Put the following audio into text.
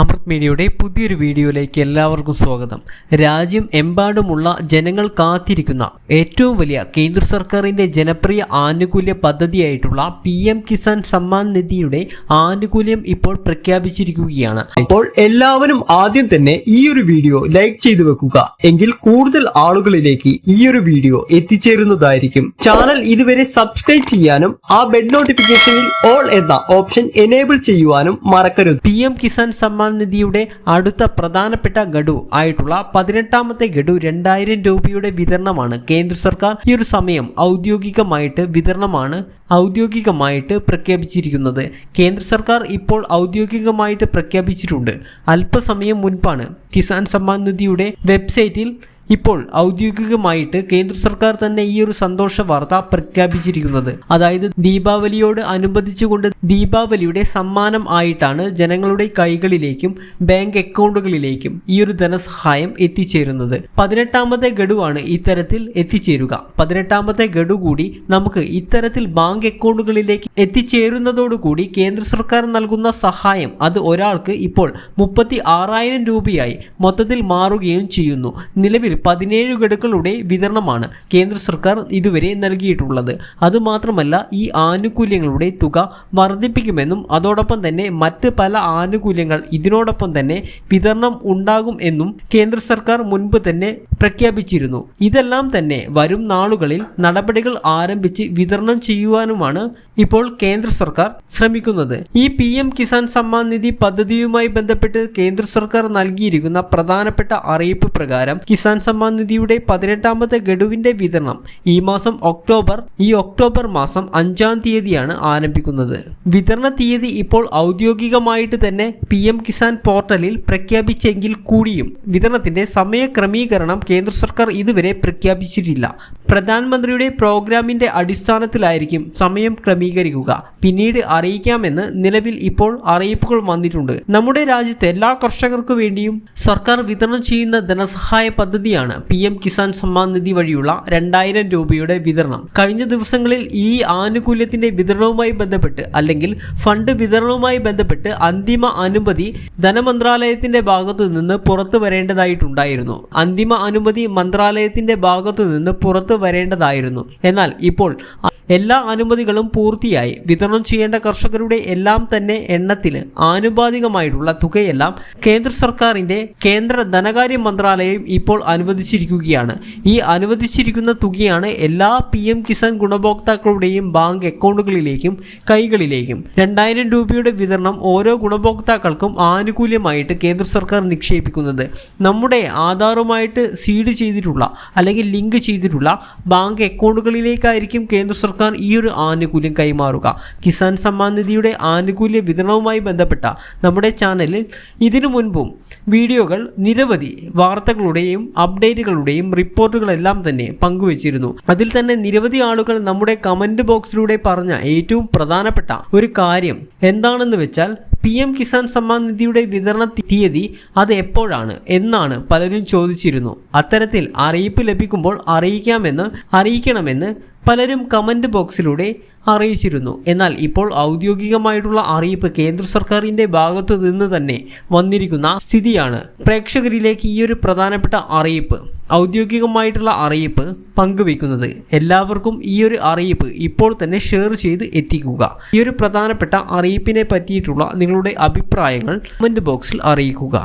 അമൃത് മീഡിയയുടെ പുതിയൊരു വീഡിയോയിലേക്ക് എല്ലാവർക്കും സ്വാഗതം. രാജ്യം എമ്പാടുമുള്ള ജനങ്ങൾ കാത്തിരിക്കുന്ന ഏറ്റവും വലിയ കേന്ദ്ര സർക്കാരിന്റെ ജനപ്രിയ ആനുകൂല്യ പദ്ധതിയായിട്ടുള്ള പി എം കിസാൻ സമ്മാൻ നിധിയുടെ ആനുകൂല്യം ഇപ്പോൾ പ്രഖ്യാപിച്ചിരിക്കുകയാണ്. അപ്പോൾ എല്ലാവരും ആദ്യം തന്നെ ഈ ഒരു വീഡിയോ ലൈക്ക് ചെയ്തു വെക്കുക. എങ്കിൽ കൂടുതൽ ആളുകളിലേക്ക് ഈ ഒരു വീഡിയോ എത്തിച്ചേരുന്നതായിരിക്കും. ചാനൽ ഇതുവരെ സബ്സ്ക്രൈബ് ചെയ്യാനും ആ ബെഡ് നോട്ടിഫിക്കേഷനിൽ ഓൾ എന്ന ഓപ്ഷൻ എനേബിൾ ചെയ്യുവാനും മറക്കരുത്. പി എം കിസാൻ സമ്മാൻ നിധിയുടെ അടുത്ത പ്രധാനപ്പെട്ട ഗഡു ആയിട്ടുള്ള പതിനെട്ടാമത്തെ ഗഡു രണ്ടായിരം രൂപയുടെ വിതരണമാണ് കേന്ദ്ര സർക്കാർ. ഈ ഒരു സമയം ഔദ്യോഗികമായിട്ട് വിതരണമാണ് ഔദ്യോഗികമായിട്ട് പ്രഖ്യാപിച്ചിരിക്കുന്നത്. കേന്ദ്ര സർക്കാർ ഇപ്പോൾ ഔദ്യോഗികമായിട്ട് പ്രഖ്യാപിച്ചിട്ടുണ്ട്. അല്പസമയം മുൻപാണ് കിസാൻ സമ്മാൻ നിധിയുടെ വെബ്സൈറ്റിൽ ഇപ്പോൾ ഔദ്യോഗികമായിട്ട് കേന്ദ്ര സർക്കാർ തന്നെ ഈ ഒരു സന്തോഷ വാർത്ത പ്രഖ്യാപിച്ചിരിക്കുന്നത്. അതായത് ദീപാവലിയോട് അനുബന്ധിച്ചുകൊണ്ട് ദീപാവലിയുടെ സമ്മാനം ആയിട്ടാണ് ജനങ്ങളുടെ കൈകളിലേക്കും ബാങ്ക് അക്കൗണ്ടുകളിലേക്കും ഈ ഒരു ധനസഹായം എത്തിച്ചേരുന്നത്. പതിനെട്ടാമത്തെ ഗഡുവാണ് ഇത്തരത്തിൽ എത്തിച്ചേരുക. പതിനെട്ടാമത്തെ ഗഡു കൂടി നമുക്ക് ഇത്തരത്തിൽ ബാങ്ക് അക്കൗണ്ടുകളിലേക്ക് എത്തിച്ചേരുന്നതോടുകൂടി കേന്ദ്ര സർക്കാർ നൽകുന്ന സഹായം അത് ഒരാൾക്ക് ഇപ്പോൾ മുപ്പത്തി ആറായിരം രൂപയായി മൊത്തത്തിൽ മാറുകയും ചെയ്യുന്നു. നിലവിൽ പതിനേഴ് ഗഡുക്കളുടെ വിതരണമാണ് കേന്ദ്ര സർക്കാർ ഇതുവരെ നൽകിയിട്ടുള്ളത്. അതുമാത്രമല്ല ഈ ആനുകൂല്യങ്ങളുടെ തുക വർദ്ധിപ്പിക്കുമെന്നും അതോടൊപ്പം തന്നെ മറ്റ് പല ആനുകൂല്യങ്ങൾ ഇതിനോടൊപ്പം തന്നെ വിതരണം ഉണ്ടാകും എന്നും കേന്ദ്ര സർക്കാർ മുൻപ് തന്നെ പ്രഖ്യാപിച്ചിരുന്നു. ഇതെല്ലാം തന്നെ വരും നാളുകളിൽ നടപടികൾ ആരംഭിച്ച് വിതരണം ചെയ്യുവാനുമാണ് ഇപ്പോൾ കേന്ദ്ര സർക്കാർ ശ്രമിക്കുന്നത്. ഈ പി എം കിസാൻ സമ്മാൻ നിധി പദ്ധതിയുമായി ബന്ധപ്പെട്ട് കേന്ദ്ര സർക്കാർ നൽകിയിരിക്കുന്ന പ്രധാനപ്പെട്ട അറിയിപ്പ് പ്രകാരം കിസാൻ സമ്മാൻ നിധിയുടെ പതിനെട്ടാമത്തെ ഗഡുവിന്റെ വിതരണം ഈ മാസം ഒക്ടോബർ ഈ ഒക്ടോബർ മാസം അഞ്ചാം തീയതിയാണ് ആരംഭിക്കുന്നത്. വിതരണ തീയതി ഇപ്പോൾ ഔദ്യോഗികമായിട്ട് തന്നെ പി കിസാൻ പോർട്ടലിൽ പ്രഖ്യാപിച്ചെങ്കിൽ കൂടിയും വിതരണത്തിന്റെ സമയക്രമീകരണം കേന്ദ്ര സർക്കാർ ഇതുവരെ പ്രഖ്യാപിച്ചിട്ടില്ല. പ്രധാനമന്ത്രിയുടെ പ്രോഗ്രാമിന്റെ അടിസ്ഥാനത്തിലായിരിക്കും സമയം ക്രമീകരിക്കുക. പിന്നീട് അറിയിക്കാമെന്ന് നിലവിൽ ഇപ്പോൾ അറിയിപ്പുകൾ വന്നിട്ടുണ്ട്. നമ്മുടെ രാജ്യത്തെ എല്ലാ കർഷകർക്കു വേണ്ടിയും സർക്കാർ വിതരണം ചെയ്യുന്ന ധനസഹായ പദ്ധതിയാണ് പി എം കിസാൻ സമ്മാൻ നിധി വഴിയുള്ള രണ്ടായിരം രൂപയുടെ വിതരണം. കഴിഞ്ഞ ദിവസങ്ങളിൽ ഈ ആനുകൂല്യത്തിന്റെ വിതരണവുമായി ബന്ധപ്പെട്ട് അല്ലെങ്കിൽ ഫണ്ട് വിതരണവുമായി ബന്ധപ്പെട്ട് അന്തിമ അനുമതി ധനമന്ത്രാലയത്തിന്റെ ഭാഗത്തു നിന്ന് പുറത്തു വരേണ്ടതായിട്ടുണ്ടായിരുന്നു. അന്തിമ അനുമതി മന്ത്രാലയത്തിന്റെ ഭാഗത്തു നിന്ന് പുറത്തു വരേണ്ടതായിരുന്നു. എന്നാൽ ഇപ്പോൾ എല്ലാ അനുമതികളും പൂർത്തിയായി. വിതരണം ചെയ്യേണ്ട കർഷകരുടെ എല്ലാം തന്നെ എണ്ണത്തിൽ ആനുപാതികമായിട്ടുള്ള തുകയെല്ലാം കേന്ദ്ര സർക്കാരിന്റെ കേന്ദ്ര ധനകാര്യ മന്ത്രാലയം ഇപ്പോൾ അനുവദിച്ചിരിക്കുകയാണ്. ഈ അനുവദിച്ചിരിക്കുന്ന തുകയാണ് എല്ലാ പി എം കിസാൻ ഗുണഭോക്താക്കളുടെയും ബാങ്ക് അക്കൗണ്ടുകളിലേക്കും കൈകളിലേക്കും. രണ്ടായിരം രൂപയുടെ വിതരണം ഓരോ ഗുണഭോക്താക്കൾക്കും ആനുകൂല്യമായിട്ട് കേന്ദ്ര സർക്കാർ നിക്ഷേപിക്കുന്നത്. നമ്മുടെ ആധാറുമായിട്ട് സീഡ് ചെയ്തിട്ടുള്ള അല്ലെങ്കിൽ ലിങ്ക് ചെയ്തിട്ടുള്ള ബാങ്ക് അക്കൗണ്ടുകളിലേക്കായിരിക്കും കേന്ദ്ര ഈ ഒരു ആനുകൂല്യം കൈമാറുക. കിസാൻ സമ്മാൻ നിധിയുടെ ആനുകൂല്യ വിതരണവുമായി ബന്ധപ്പെട്ട നമ്മുടെ ചാനലിൽ ഇതിനു മുൻപും വീഡിയോകൾ നിരവധി വാർത്തകളുടെയും അപ്ഡേറ്റുകളുടെയും റിപ്പോർട്ടുകളെല്ലാം തന്നെ പങ്കുവച്ചിരുന്നു. അതിൽ തന്നെ നിരവധി ആളുകൾ നമ്മുടെ കമന്റ് ബോക്സിലൂടെ പറഞ്ഞ ഏറ്റവും പ്രധാനപ്പെട്ട ഒരു കാര്യം എന്താണെന്ന് വെച്ചാൽ പി എം കിസാൻ സമ്മാൻ നിധിയുടെ വിതരണ തീയതി അത് എപ്പോഴാണ് എന്നാണ് പലരും ചോദിച്ചിരുന്നു. അത്തരത്തിൽ അറിയിപ്പ് ലഭിക്കുമ്പോൾ അറിയിക്കാമെന്ന് അറിയിക്കണമെന്ന് പലരും കമന്റ് ബോക്സിലൂടെ അറിയിച്ചിരുന്നു. എന്നാൽ ഇപ്പോൾ ഔദ്യോഗികമായിട്ടുള്ള അറിയിപ്പ് കേന്ദ്ര സർക്കാരിന്റെ ഭാഗത്തു നിന്ന് തന്നെ വന്നിരിക്കുന്ന സ്ഥിതിയാണ്. പ്രേക്ഷകരിലേക്ക് ഈ ഒരു പ്രധാനപ്പെട്ട അറിയിപ്പ് ഔദ്യോഗികമായിട്ടുള്ള അറിയിപ്പ് പങ്കുവെക്കുന്നത് എല്ലാവർക്കും ഈ ഒരു അറിയിപ്പ് ഇപ്പോൾ തന്നെ ഷെയർ ചെയ്ത് എത്തിക്കുക. ഈ ഒരു പ്രധാനപ്പെട്ട അറിയിപ്പിനെ പറ്റിയിട്ടുള്ള നിങ്ങളുടെ അഭിപ്രായങ്ങൾ കമന്റ് ബോക്സിൽ അറിയിക്കുക.